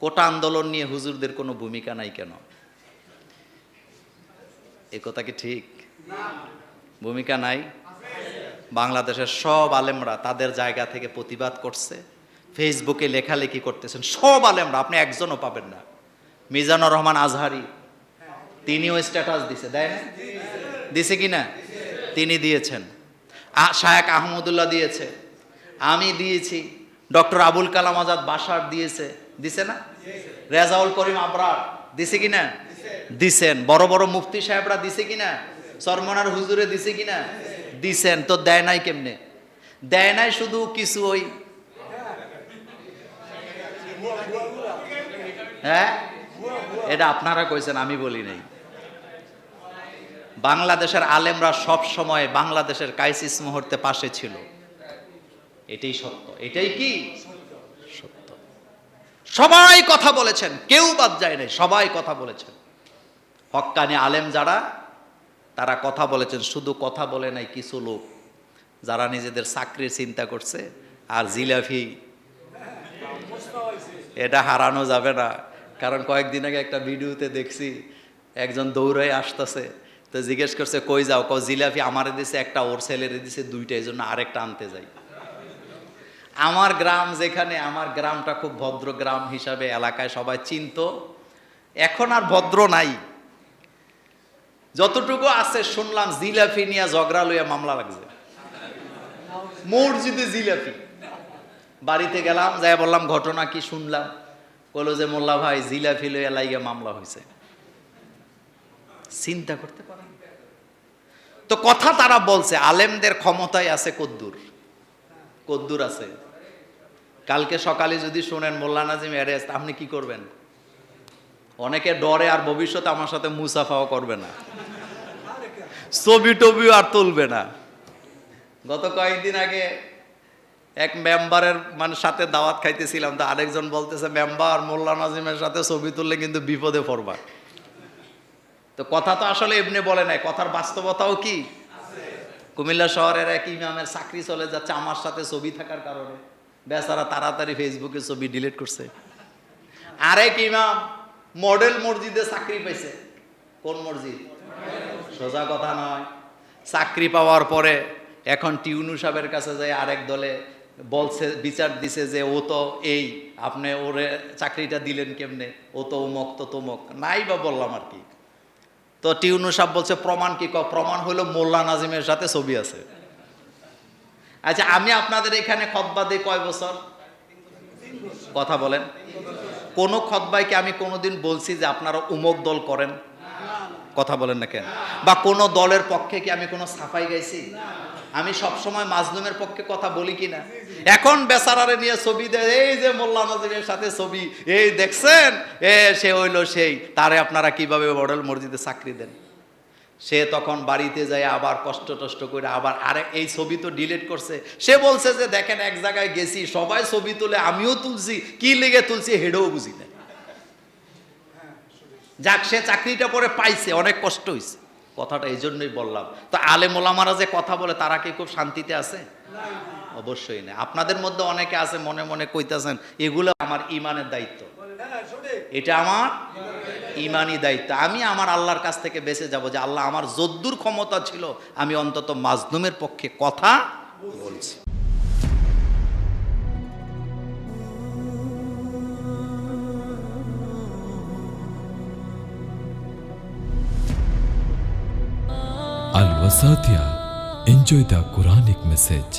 কোটা আন্দোলন নিয়ে হুজুরদের কোনো ভূমিকা নাই কেন? এ কথা কি ঠিক? ভূমিকা নাই? বাংলাদেশের সব আলেমরা তাদের জায়গা থেকে প্রতিবাদ করছে। ফেসবুকে লেখালেখি করতেছেন। সব আলেমরা, আপনি একজনও পাবেন না। মিজানুর রহমান আজহারি, তিনিও স্ট্যাটাস দিছে, দেয় দিছে কি না? তিনি দিয়েছেন। শায়েক আহমদুল্লাহ দিয়েছে। আমি দিয়েছি। ডক্টর আবুল কালাম আজাদ বাসার দিয়েছে। দিছে না? রেজাউল করিম আবরার, দিছে কি না দিছেন। বড় বড় মুফতি সাহেবরা দিছে কি না সরমনার হুজুরে দিছে কি না দিছেন। তো দেয় নাই কেমনে? দেয় নাই শুধু কিছু ওই। হ্যাঁ? এটা আপনারা কইছেন, আমি বলি নাই। বাংলাদেশের আলেমরা সব সময় বাংলাদেশের ক্রাইসিস মুহূর্তে পাশে ছিল। এটাই সত্য। এটাই কি? সত্য। সবাই কথা বলেছেন, কেউ বাদ যায় নাই, সবাই কথা বলেছেন। হক্কানি আলেম যারা, তারা কথা বলেছেন, শুধু কথা বলে নাই কিছু লোক। যারা নিজেদের চাকরির চিন্তা করছে, আর জিলাফি, এটা হারানো যাবে না। কারণ কয়েকদিন আগে একটা ভিডিওতে দেখছি, একজন দৌড়াই আসতেছে, তো জিজ্ঞেস করছে, কই যাও? কও জিলাপি আমারে দিছে, একটা ওর ছেলেরে দিছে, দুইটা এই জন্য আরেকটা আনতে যাই। আমার গ্রাম যেখানে, আমার গ্রামটা খুব ভদ্র গ্রাম হিসাবে এলাকায় সবাই চিনত। এখন আর ভদ্র নাই। যতটুকু আছে শুনলাম জিলাফি নিয়ে ঝগড়া লইয়া মামলা লাগছে। মসজিদে জিলাফি বাড়িতে গেলাম যাই বললাম, ঘটনা কি শুনলাম? বলল যে, মোল্লা ভাই জিলাফি লইয়া লাইগা মামলা হয়েছে চিন্তা করতে পারেন তো কথা তারা বলছে, আলেমদের ক্ষমতায় আছে কদ্দুর। কদ্দুর আছে। কালকে সকালে যদি শোনেন মোল্লা নাজিম অ্যারেস্ট, আপনি কি করবেন? অনেকে ডরে আর ভবিষ্যতে আমার সাথে মুসাফাও করবে না। ছবি টবিও আর তুলবে না। গত কয়েকদিন আগে এক মেম্বারের মানে সাথে দাওয়াত খাইতেছিলাম, তো আরেকজন বলতেছে, মেম্বার, মোল্লা নাজিমের সাথে ছবি তুললে কিন্তু বিপদে পড়বা। তো কথা তো আসলে এমনি বলে নাই, কথার বাস্তবতাও কি? কুমিল্লা শহরের এক ইমামের চাকরি চলে যাচ্ছে আমার সাথে ছবি থাকার কারণে। বেচারা তাড়াতাড়ি ফেসবুকে ছবি ডিলিট করছে। আরেক ইমাম মডেল মসজিদে চাকরি পাইছে। কোন মসজিদ? সোজা কথা নয়। চাকরি পাওয়ার পরে এখন টিউনু সাহেবের কাছে যায় আরেক দলে বলছে, বিচার দিছে যে ও তো এই, আপনি ওরে চাকরিটা দিলেন কেমনে? ও তো উমক তো তমক। নাই বা বললাম আর কি। তো টিউনু সাহেব বলছে, প্রমাণ কি ক? প্রমাণ হলো মোল্লা নাজিমের সাথে ছবি আছে। আচ্ছা আমি আপনাদের এখানে খতবা দিই কয় বছর? কথা বলেন। কোন খতবাইকে আমি কোনোদিন বলছি যে আপনারা উমক দল করেন? কথা বলেন না কেন? বা কোনো দলের পক্ষে কি আমি কোনো সাফাই গাইছি? আমি সবসময় মাজলুমের পক্ষে কথা বলি কি না? এখন বেচারারে নিয়ে ছবি দেয় এই যে মোল্লা নাজিমের সাথে ছবি, এই দেখছেন? এ, সে হইল সেই। তারে আপনারা কীভাবে মডেল মসজিদে চাকরি দেন? সে তখন বাড়িতে যায় আবার কষ্ট টষ্ট করে আবার আরে এই ছবি তো ডিলিট করছে। সে বলছে যে দেখেন এক জায়গায় গেছি সবাই ছবি তুলে আমিও তুলছি কি লেগে তুলছি হেডেও বুঝি না। যাক সে চাকরিটা পরে পাইছে অনেক কষ্ট হয়েছে কথাটা এই জন্যই বললাম। তো আলে মোলামারা যে কথা বলে তারা কি খুব শান্তিতে আছে? অবশ্যই না। আপনাদের মধ্যে অনেকে আছে মনে মনে কইতাছেন এগুলো আমার ইমানের দায়িত্ব। এটা আমার ইমানি দায়িত্ব আমি আমার আল্লাহর কাছ থেকে বেঁচে যাব যে আল্লাহ আমার যদ্দুর ক্ষমতা ছিল, আমি অন্তত মাজলুমের পক্ষে কথা বলছি Al Wasatia. Enjoy the Quranic message.